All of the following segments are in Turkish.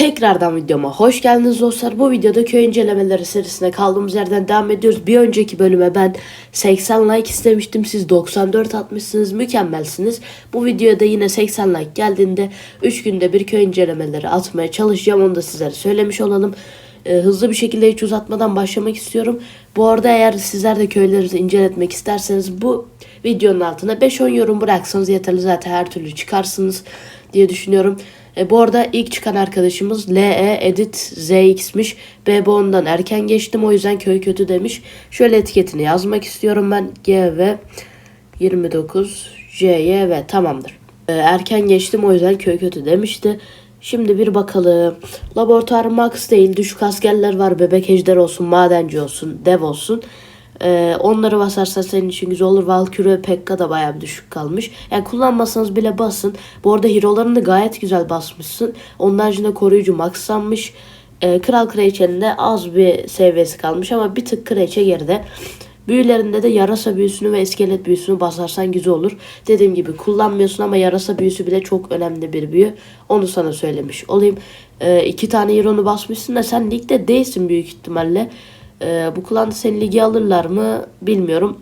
Tekrardan videoma hoş geldiniz dostlar. Bu videoda köy incelemeleri serisine kaldığımız yerden devam ediyoruz. Bir önceki bölüme ben 80 like istemiştim. Siz 94 atmışsınız. Mükemmelsiniz. Bu videoda yine 80 like geldiğinde 3 günde bir köy incelemeleri atmaya çalışacağım. Onu da sizlere söylemiş olalım. Ee, hızlı bir şekilde hiç uzatmadan başlamak istiyorum. Bu arada eğer sizler de köylerinizi inceletmek isterseniz bu videonun altına 5-10 yorum bıraksanız yeterli zaten her türlü çıkarsınız diye düşünüyorum. E, bu arada ilk çıkan arkadaşımız LE Edit ZX'miş. BB ondan erken geçtim o yüzden köy kötü demiş. Şöyle etiketini yazmak istiyorum ben. GV 29 JYV tamamdır. E, erken geçtim o yüzden köy kötü demişti. Şimdi bir bakalım. Laboratuvar max değil. Düşük askerler var. Bebek ejder olsun, madenci olsun, dev olsun. Ee, onları basarsan senin için güzel olur. Valkyrie ve Pekka da bayağı bir düşük kalmış. Yani kullanmasanız bile basın. Bu arada hero'larını da gayet güzel basmışsın. Onun haricinde koruyucu maxlanmış. Ee, Kral Kraliçenin de az bir seviyesi kalmış ama bir tık Kraliçe geride. Büyülerinde de yarasa büyüsünü ve iskelet büyüsünü basarsan güzel olur. Dediğim gibi kullanmıyorsun ama yarasa büyüsü bile çok önemli bir büyü. Onu sana söylemiş olayım. Ee, iki tane hero'nu basmışsın da sen ligde değilsin büyük ihtimalle. Ee, bu klanda seni ligi alırlar mı bilmiyorum.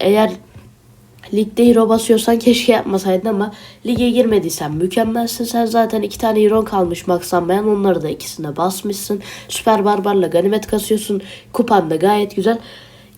Eğer ligde hero basıyorsan keşke yapmasaydın ama lige girmediysen mükemmelsin. Sen zaten iki tane hero kalmış maksanmayan onları da ikisine basmışsın. Süper barbarla ganimet kasıyorsun. Kupan da gayet güzel.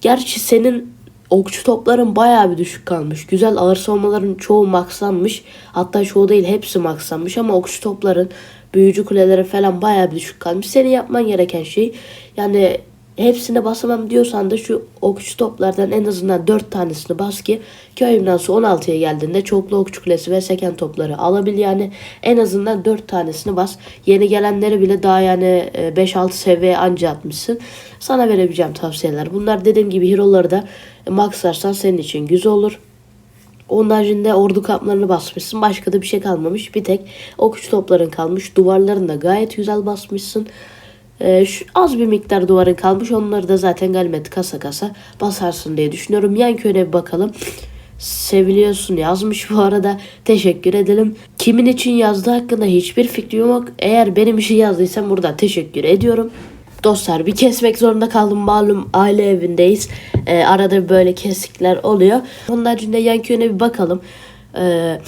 Gerçi senin okçu topların bayağı bir düşük kalmış. Güzel ağır savunmaların çoğu maxlanmış. Hatta çoğu değil hepsi maxlanmış ama okçu topların büyücü kuleleri falan bayağı bir düşük kalmış. Senin yapman gereken şey yani hepsine basamam diyorsan da şu okçu toplardan en azından 4 tanesini bas ki köy binası 16'ya geldiğinde çoklu okçu kulesi ve seken topları alabil yani en azından 4 tanesini bas. Yeni gelenleri bile daha yani e, 5-6 seviye anca atmışsın. Sana verebileceğim tavsiyeler. Bunlar dediğim gibi hero'ları da maxlarsan senin için güzel olur. Onun haricinde ordu kamplarını basmışsın. Başka da bir şey kalmamış. Bir tek okçu topların kalmış. Duvarlarını da gayet güzel basmışsın. Ee, şu, az bir miktar duvarın kalmış. Onları da zaten ganimet kasa kasa basarsın diye düşünüyorum. Yan köyüne bir bakalım. Seviliyorsun yazmış bu arada. Teşekkür edelim. Kimin için yazdığı hakkında hiçbir fikrim yok. Eğer benim için yazdıysam burada teşekkür ediyorum. Dostlar bir kesmek zorunda kaldım malum aile evindeyiz. Ee, arada böyle kesikler oluyor. Onun haricinde yan köyüne bir bakalım. Ee,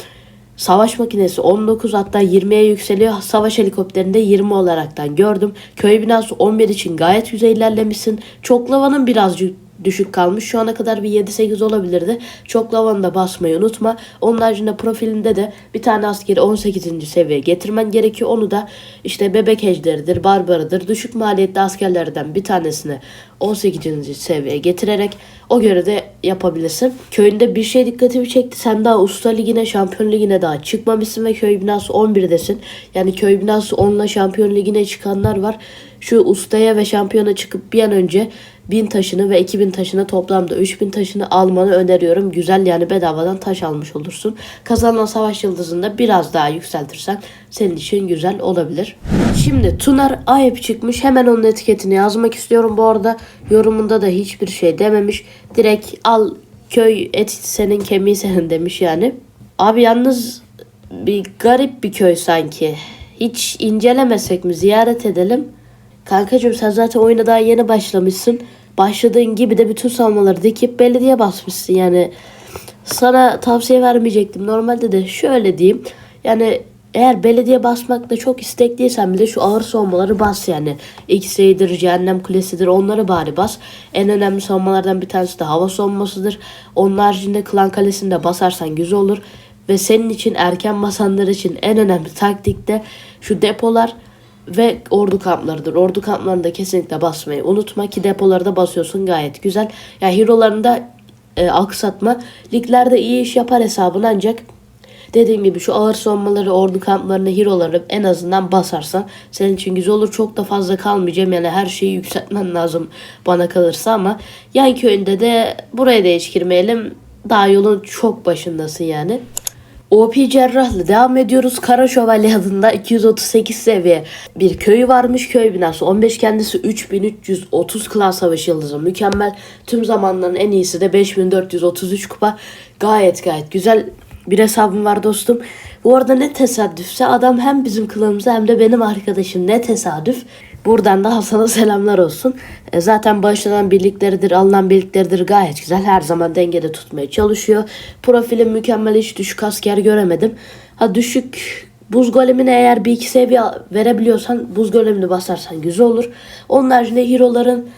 Savaş makinesi 19 hatta 20'ye yükseliyor. Savaş helikopterinde 20 olaraktan gördüm. Köy binası 11 için gayet güzel ilerlemişsin. Çoklavanın birazcık düşük kalmış. Şu ana kadar bir 7-8 olabilirdi. Çoklavanı da basmayı unutma. Onun haricinde profilinde de bir tane askeri 18. seviyeye getirmen gerekiyor. Onu da işte bebek ejderidir, barbarıdır. Düşük maliyetli askerlerden bir tanesini 18. seviyeye getirerek o göre de yapabilirsin. Köyünde bir şey dikkatimi çekti. Sen daha usta ligine, şampiyon ligine daha çıkmamışsın ve köy binası 11'desin. Yani köy binası 10 ile şampiyon ligine çıkanlar var. Şu ustaya ve şampiyona çıkıp bir an önce 1000 taşını ve 2000 taşını toplamda 3000 taşını almanı öneriyorum. Güzel yani bedavadan taş almış olursun. Kazanan savaş yıldızında biraz daha yükseltirsen senin için güzel olabilir. Şimdi Tunar Ayıp çıkmış. Hemen onun etiketini yazmak istiyorum. Bu arada yorumunda da hiçbir şey dememiş. Direkt al köy et senin kemiği senin demiş yani. Abi yalnız bir garip bir köy sanki. Hiç incelemesek mi ziyaret edelim? Kankacığım sen zaten oyuna daha yeni başlamışsın. Başladığın gibi de bütün savunmaları dikip belediye basmışsın yani. Sana tavsiye vermeyecektim. Normalde de şöyle diyeyim. Yani eğer belediye basmakta çok istekliysen bile şu ağır savunmaları bas yani. X-Ray'dir, Cehennem Kulesi'dir onları bari bas. En önemli savunmalardan bir tanesi de hava savunmasıdır. Onun haricinde Klan Kalesi'ni de basarsan güzel olur. Ve senin için erken basanlar için en önemli taktik de şu depolar ve ordu kamplarıdır. Ordu kamplarında kesinlikle basmayı unutma ki depolarda basıyorsun gayet güzel. Ya yani hero'larında e, aksatma. Liglerde iyi iş yapar hesabını ancak dediğim gibi şu ağır savunmaları, ordu kamplarını, hero'ları en azından basarsan senin için güzel olur. Çok da fazla kalmayacağım yani her şeyi yükseltmen lazım bana kalırsa ama yan köyünde de buraya da hiç girmeyelim. Daha yolun çok başındasın yani. OP Cerrah'la devam ediyoruz. Kara Şövalye adında 238 seviye bir köyü varmış. Köy binası 15 kendisi 3330 klas savaş yıldızı. Mükemmel. Tüm zamanların en iyisi de 5433 kupa. Gayet gayet güzel. bir hesabım var dostum. Bu arada ne tesadüfse adam hem bizim klanımıza hem de benim arkadaşım ne tesadüf. Buradan da Hasan'a selamlar olsun. E, zaten başlanan birlikleridir, alınan birlikleridir gayet güzel. Her zaman dengede tutmaya çalışıyor. Profilim mükemmel hiç düşük asker göremedim. Ha düşük buz golemine eğer bir iki seviye verebiliyorsan buz golemini basarsan güzel olur. Onun haricinde hero'ların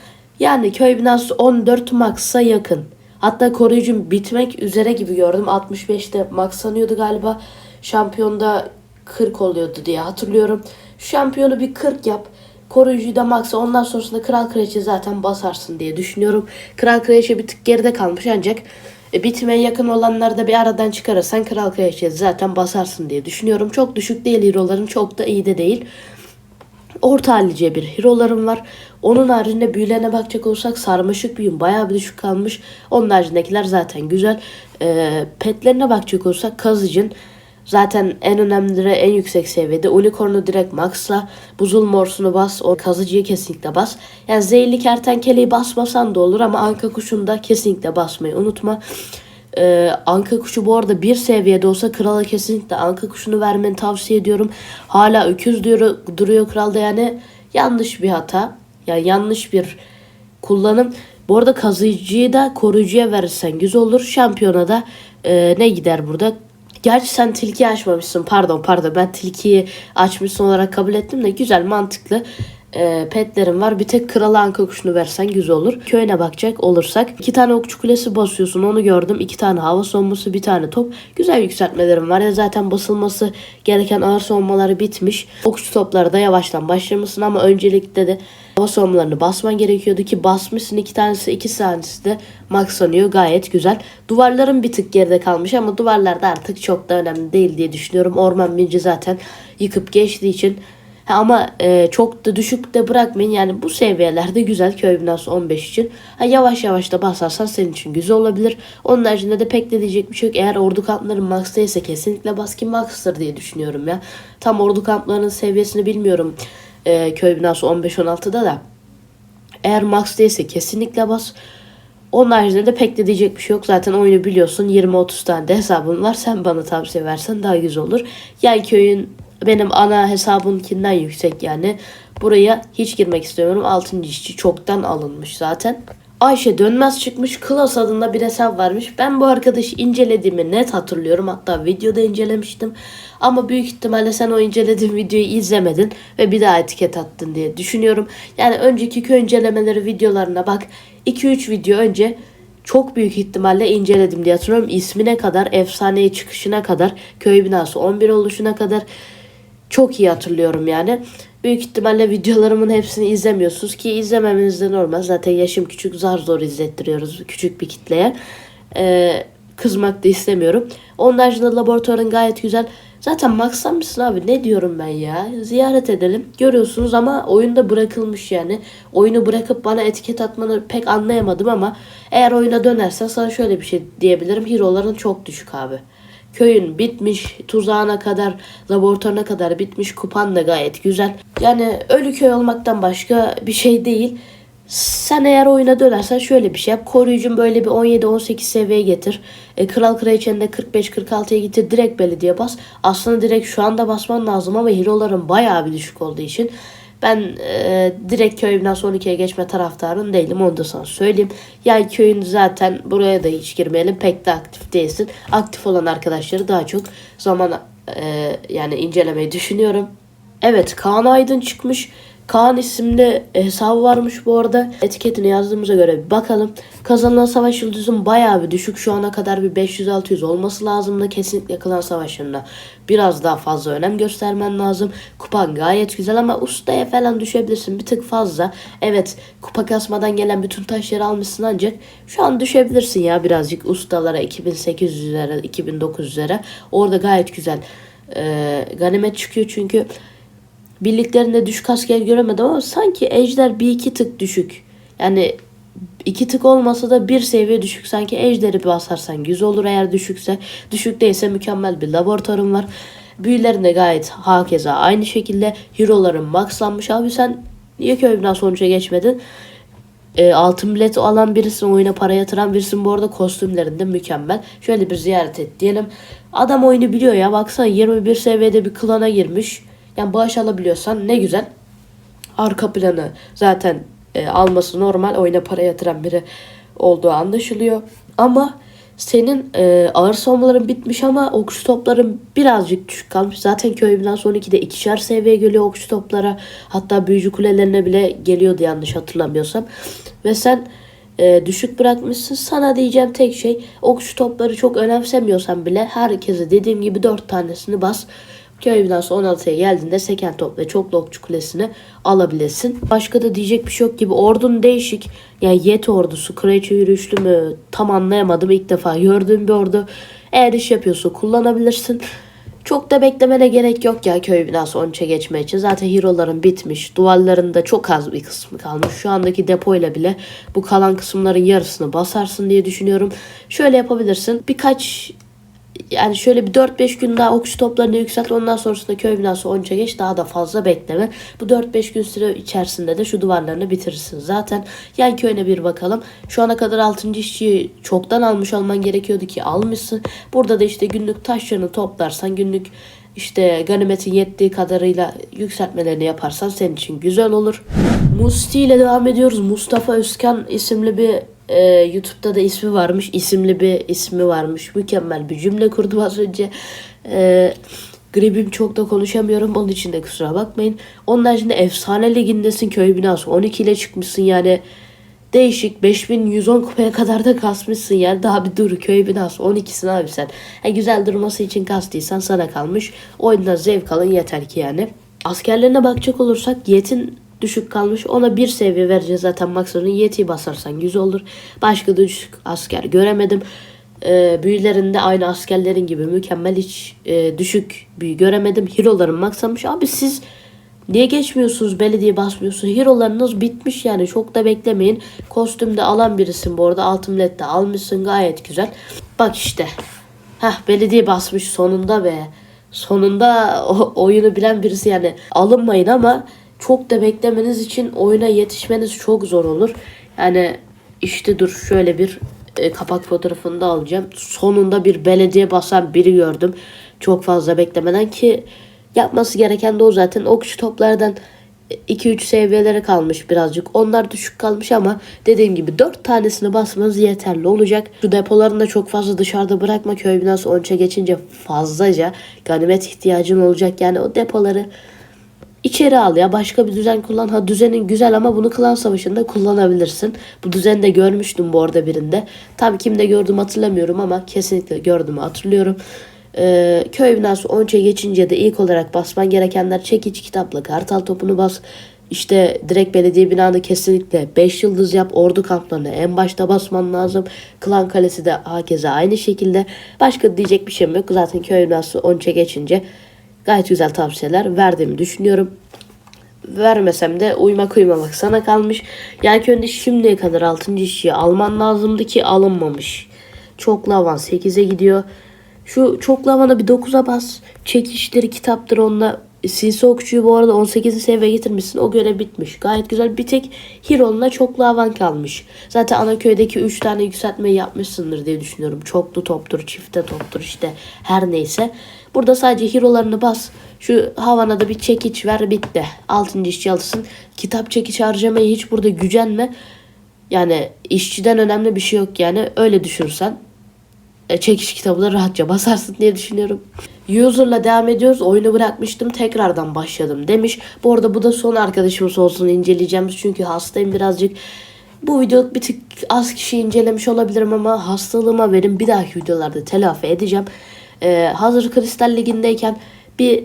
yani köy binası 14 max'a yakın. Hatta koruyucum bitmek üzere gibi gördüm. 65'te maxlanıyordu galiba. Şampiyonda 40 oluyordu diye hatırlıyorum. Şampiyonu bir 40 yap. Koruyucuyu da max'a ondan sonrasında Kral Kraliçe zaten basarsın diye düşünüyorum. Kral Kraliçe bir tık geride kalmış ancak e, bitmeye yakın olanları da bir aradan çıkarırsan Kral Kraliçe zaten basarsın diye düşünüyorum. Çok düşük değil hero'ların çok da iyi de değil. Orta hallice bir hero'larım var. Onun haricinde büyülerine bakacak olursak sarmaşık büyüm bayağı bir düşük kalmış. Onun haricindekiler zaten güzel. Ee, petlerine bakacak olursak kazıcın zaten en önemlileri en yüksek seviyede. Unicorn'u direkt maxla. Buzul morsunu bas. O kazıcıyı kesinlikle bas. Yani zehirli kertenkeleyi basmasan da olur ama anka kuşunu da kesinlikle basmayı unutma. Ee, anka kuşu bu arada bir seviyede olsa krala kesinlikle anka kuşunu vermeni tavsiye ediyorum. Hala öküz duruyor, duruyor kralda yani yanlış bir hata. Yani yanlış bir kullanım. Bu arada kazıcıyı da koruyucuya verirsen güzel olur. Şampiyona da e, ne gider burada? Gerçi sen tilki açmamışsın. Pardon pardon ben tilkiyi açmışsın olarak kabul ettim de güzel mantıklı e, petlerim var. Bir tek kralı anka kuşunu versen güzel olur. Köyüne bakacak olursak. iki tane okçu kulesi basıyorsun onu gördüm. iki tane hava savunması bir tane top. Güzel yükseltmelerim var. Ya zaten basılması gereken ağır savunmaları bitmiş. Okçu topları da yavaştan başlamışsın ama öncelikle de hava savunmalarını basman gerekiyordu ki basmışsın iki tanesi iki tanesi de maxlanıyor gayet güzel. Duvarların bir tık geride kalmış ama duvarlar da artık çok da önemli değil diye düşünüyorum. Orman binci zaten yıkıp geçtiği için Ha, ama e, çok da düşük de bırakmayın. Yani bu seviyelerde güzel köy binası 15 için. Ha, yavaş yavaş da basarsan senin için güzel olabilir. Onun haricinde de pek de diyecek bir şey yok. Eğer ordu kampları max'taysa kesinlikle bas ki max'tır diye düşünüyorum ya. Tam ordu kamplarının seviyesini bilmiyorum. E, köy binası 15-16'da da. Eğer max değilse kesinlikle bas. Onun haricinde de pek de diyecek bir şey yok. Zaten oyunu biliyorsun. 20-30 tane de hesabın var. Sen bana tavsiye versen daha güzel olur. Yani köyün benim ana hesabınkinden yüksek yani. Buraya hiç girmek istemiyorum. 6. işçi çoktan alınmış zaten. Ayşe Dönmez çıkmış. Klas adında bir hesap varmış. Ben bu arkadaşı incelediğimi net hatırlıyorum. Hatta videoda incelemiştim. Ama büyük ihtimalle sen o incelediğin videoyu izlemedin ve bir daha etiket attın diye düşünüyorum. Yani önceki köy incelemeleri videolarına bak. 2-3 video önce çok büyük ihtimalle inceledim diye hatırlıyorum. İsmine kadar, efsaneye çıkışına kadar, köy binası 11 oluşuna kadar çok iyi hatırlıyorum yani. Büyük ihtimalle videolarımın hepsini izlemiyorsunuz ki izlememeniz de normal. Zaten yaşım küçük zar zor izlettiriyoruz küçük bir kitleye. Ee, kızmak da istemiyorum. Onun haricinde laboratuvarın gayet güzel. Zaten maxlamışsın abi ne diyorum ben ya. Ziyaret edelim. Görüyorsunuz ama oyunda bırakılmış yani. Oyunu bırakıp bana etiket atmanı pek anlayamadım ama eğer oyuna dönersen sana şöyle bir şey diyebilirim. Hero'ların çok düşük abi. Köyün bitmiş, tuzağına kadar, laboratuvarına kadar bitmiş, kupan da gayet güzel. Yani ölü köy olmaktan başka bir şey değil. Sen eğer oyuna dönersen şöyle bir şey yap. Koruyucun böyle bir 17-18 seviyeye getir. E, Kral Kraliçe'ni de 45-46'ya getir. Direkt belediye bas. Aslında direkt şu anda basman lazım ama hero'ların bayağı bir düşük olduğu için ben e, direkt köyümden son ikiye geçme taraftarın değilim. Onu da sana söyleyeyim. Yani köyün zaten buraya da hiç girmeyelim. Pek de aktif değilsin. Aktif olan arkadaşları daha çok zaman e, yani incelemeyi düşünüyorum. Evet Kaan Aydın çıkmış. Kaan isimli hesabı varmış bu arada. Etiketini yazdığımıza göre bir bakalım. Kazanılan savaş yıldızın bayağı bir düşük. Şu ana kadar bir 500-600 olması lazımdı. Kesinlikle klan savaşlarında biraz daha fazla önem göstermen lazım. Kupan gayet güzel ama ustaya falan düşebilirsin. Bir tık fazla. Evet kupa kasmadan gelen bütün taşları almışsın ancak şu an düşebilirsin ya birazcık ustalara 2800'lere 2900'lere. Orada gayet güzel e, ganimet çıkıyor çünkü birliklerinde düşük asker göremedim ama sanki ejder bir iki tık düşük. Yani iki tık olmasa da bir seviye düşük. Sanki ejderi basarsan güzel olur eğer düşükse. Düşük değilse mükemmel bir laboratuvarım var. Büyülerin de gayet hakeza aynı şekilde. Hero'ların maxlanmış. Abi sen niye köyümden sonuca geçmedin? e, altın bilet alan birisin, oyuna para yatıran birisin. Bu arada kostümlerinde mükemmel. Şöyle bir ziyaret et diyelim. Adam oyunu biliyor ya. Baksana 21 seviyede bir klana girmiş. Yani bağış alabiliyorsan ne güzel. Arka planı zaten e, alması normal. Oyuna para yatıran biri olduğu anlaşılıyor. Ama senin e, ağır savunmaların bitmiş ama okçu topların birazcık düşük kalmış. Zaten köy binası 12'de ikişer seviye geliyor okçu toplara. Hatta büyücü kulelerine bile geliyordu yanlış hatırlamıyorsam. Ve sen e, düşük bırakmışsın. Sana diyeceğim tek şey okçu topları çok önemsemiyorsan bile herkese dediğim gibi 4 tanesini bas. Köy binası 16'ya geldiğinde seken top ve çoklu okçu kulesini alabilirsin. Başka da diyecek bir şey yok gibi. Ordun değişik. Yani Yet ordusu, Kraliçe yürüyüşlü mü tam anlayamadım. ilk defa gördüğüm bir ordu. Eğer iş yapıyorsa kullanabilirsin. Çok da beklemene gerek yok ya köy binası 13'e geçme için. Zaten hero'ların bitmiş. Duvarlarında çok az bir kısmı kalmış. Şu andaki depoyla bile bu kalan kısımların yarısını basarsın diye düşünüyorum. Şöyle yapabilirsin. Birkaç yani şöyle bir 4-5 gün daha okçu toplarını yükselt. Ondan sonrasında köy binası 13'e geç. Daha da fazla bekleme. Bu 4-5 gün süre içerisinde de şu duvarlarını bitirirsin. Zaten yan köyüne bir bakalım. Şu ana kadar 6. işçiyi çoktan almış olman gerekiyordu ki almışsın. Burada da işte günlük taşlarını toplarsan günlük işte ganimetin yettiği kadarıyla yükseltmelerini yaparsan senin için güzel olur. Musti ile devam ediyoruz. Mustafa Özkan isimli bir e, YouTube'da da ismi varmış. isimli bir ismi varmış. Mükemmel bir cümle kurdum az önce. E, gribim çok da konuşamıyorum. Onun için de kusura bakmayın. Onun haricinde efsane ligindesin köy binası. 12 ile çıkmışsın yani. Değişik 5110 kupaya kadar da kasmışsın yani daha bir dur köy binası 12'sin abi sen. E, güzel durması için kastıysan sana kalmış. Oyundan zevk alın yeter ki yani. Askerlerine bakacak olursak Yet'in düşük kalmış. Ona bir seviye vereceğiz zaten maksadını. Yeti'yi basarsan güzel olur. Başka düşük asker göremedim. Ee, büyülerinde aynı askerlerin gibi mükemmel hiç e, düşük büyü göremedim. Hero'ların maksamış. Abi siz niye geçmiyorsunuz belediye basmıyorsunuz? Hero'larınız bitmiş yani çok da beklemeyin. Kostümde alan birisin bu arada. Altın de almışsın gayet güzel. Bak işte. Heh belediye basmış sonunda be. Sonunda o, oyunu bilen birisi yani alınmayın ama çok da beklemeniz için oyuna yetişmeniz çok zor olur. Yani işte dur şöyle bir e, kapak fotoğrafını da alacağım. Sonunda bir belediye basan biri gördüm. Çok fazla beklemeden ki yapması gereken de o zaten. Okçu toplardan 2-3 seviyelere kalmış birazcık. Onlar düşük kalmış ama dediğim gibi 4 tanesini basmanız yeterli olacak. Şu depolarını da çok fazla dışarıda bırakma. Köy binası 13'e geçince fazlaca ganimet ihtiyacın olacak. Yani o depoları içeri al ya başka bir düzen kullan. Ha düzenin güzel ama bunu klan savaşında kullanabilirsin. Bu düzeni de görmüştüm bu arada birinde. Tabii kimde gördüm hatırlamıyorum ama kesinlikle gördüm hatırlıyorum. Ee, köy binası 13'e geçince de ilk olarak basman gerekenler çekiç kitapla kartal topunu bas. İşte direkt belediye binanı kesinlikle 5 yıldız yap. Ordu kamplarını en başta basman lazım. Klan kalesi de hakeza aynı şekilde. Başka diyecek bir şeyim yok. Zaten köy binası 13'e geçince gayet güzel tavsiyeler verdiğimi düşünüyorum. Vermesem de uymak uymamak sana kalmış. Yani önce şimdiye kadar 6. işçiyi alman lazımdı ki alınmamış. Çoklu avan 8'e gidiyor. Şu çoklu avana bir 9'a bas. Çekişleri kitaptır onunla. Sinsi okçuyu bu arada 18'i seviye getirmişsin. O görev bitmiş. Gayet güzel. Bir tek Hiron'la çoklu avan kalmış. Zaten ana köydeki 3 tane yükseltmeyi yapmışsındır diye düşünüyorum. Çoklu toptur, çifte toptur işte her neyse. Burada sadece hero'larını bas. Şu havana da bir çekiç ver bitti. 6. işçi alırsın. Kitap çekiç harcamayı hiç burada gücenme. Yani işçiden önemli bir şey yok yani. Öyle düşünürsen e, çekiş kitabını rahatça basarsın diye düşünüyorum. User'la devam ediyoruz. Oyunu bırakmıştım. Tekrardan başladım demiş. Bu arada bu da son arkadaşımız olsun inceleyeceğimiz. Çünkü hastayım birazcık. Bu video bir tık az kişi incelemiş olabilirim ama hastalığıma verin. Bir dahaki videolarda telafi edeceğim. Ee, hazır Kristal Ligi'ndeyken bir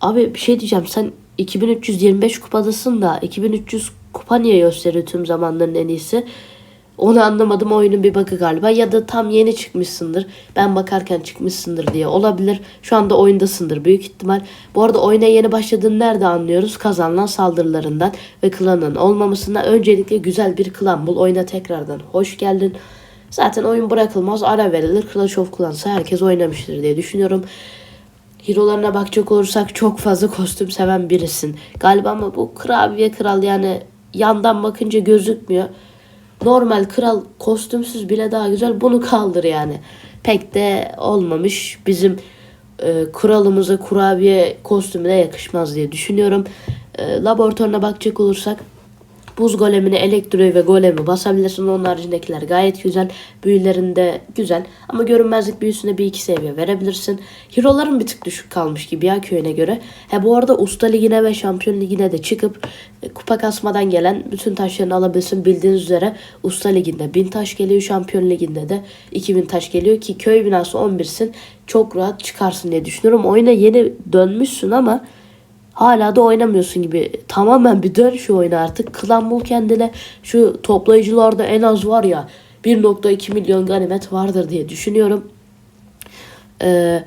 abi bir şey diyeceğim. Sen 2325 kupadasın da 2300 kupa niye gösteriyor tüm zamanların en iyisi? Onu anlamadım oyunun bir bakı galiba ya da tam yeni çıkmışsındır. Ben bakarken çıkmışsındır diye olabilir. Şu anda oyundasındır büyük ihtimal. Bu arada oyuna yeni başladığını nerede anlıyoruz? Kazanılan saldırılarından ve klanın olmamasından. Öncelikle güzel bir klan bul. Oyuna tekrardan hoş geldin. Zaten oyun bırakılmaz ara verilir. Clash of Clans'ı herkes oynamıştır diye düşünüyorum. Hero'larına bakacak olursak çok fazla kostüm seven birisin. Galiba ama bu kurabiye kral yani yandan bakınca gözükmüyor. normal kral kostümsüz bile daha güzel. Bunu kaldır yani. Pek de olmamış. Bizim e, kralımıza kurabiye kostümüne yakışmaz diye düşünüyorum. E, laboratuvarına bakacak olursak Buz golemini, elektroyu ve golemi basabilirsin. Onun haricindekiler gayet güzel. Büyülerinde güzel. Ama görünmezlik büyüsüne bir iki seviye verebilirsin. Hero'ların bir tık düşük kalmış gibi ya köyüne göre. He bu arada Usta Ligi'ne ve Şampiyon Ligi'ne de çıkıp e, kupa kasmadan gelen bütün taşlarını alabilirsin. Bildiğiniz üzere Usta Ligi'nde 1000 taş geliyor. Şampiyon Ligi'nde de 2000 taş geliyor ki köy binası 11'sin. Çok rahat çıkarsın diye düşünüyorum. Oyuna yeni dönmüşsün ama Hala da oynamıyorsun gibi. Tamamen bir dön şu oyuna artık. Klan bul kendine. Şu toplayıcılarda en az var ya 1.2 milyon ganimet vardır diye düşünüyorum. Ee,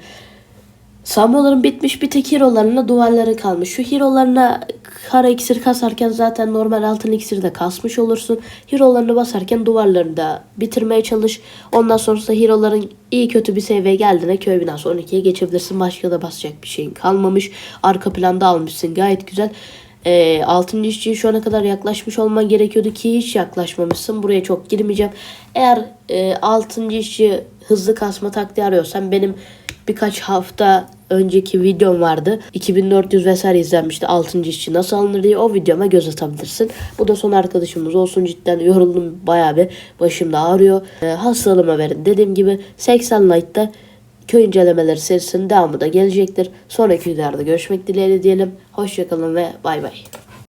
Samyoların bitmiş bir tek hero'larına duvarları kalmış. Şu hero'larına kara iksir kasarken zaten normal altın iksir de kasmış olursun. Hero'larını basarken duvarlarını da bitirmeye çalış. Ondan sonrasında hero'ların iyi kötü bir seviyeye geldiğinde köy binası 12'ye geçebilirsin. Başka da basacak bir şeyin kalmamış. Arka planda almışsın gayet güzel. E, 6. işçiye şu ana kadar yaklaşmış olman gerekiyordu ki hiç yaklaşmamışsın. Buraya çok girmeyeceğim. Eğer e, 6. işçi hızlı kasma taktiği arıyorsan benim birkaç hafta önceki videom vardı. 2400 vesaire izlenmişti 6. işçi nasıl alınır diye o videoma göz atabilirsin. Bu da son arkadaşımız olsun cidden yoruldum bayağı bir başım da ağrıyor. E, hastalığıma verin dediğim gibi 80 like'da köy incelemeleri serisinin devamı da gelecektir. Sonraki videolarda görüşmek dileğiyle diyelim. Hoşçakalın ve bay bay.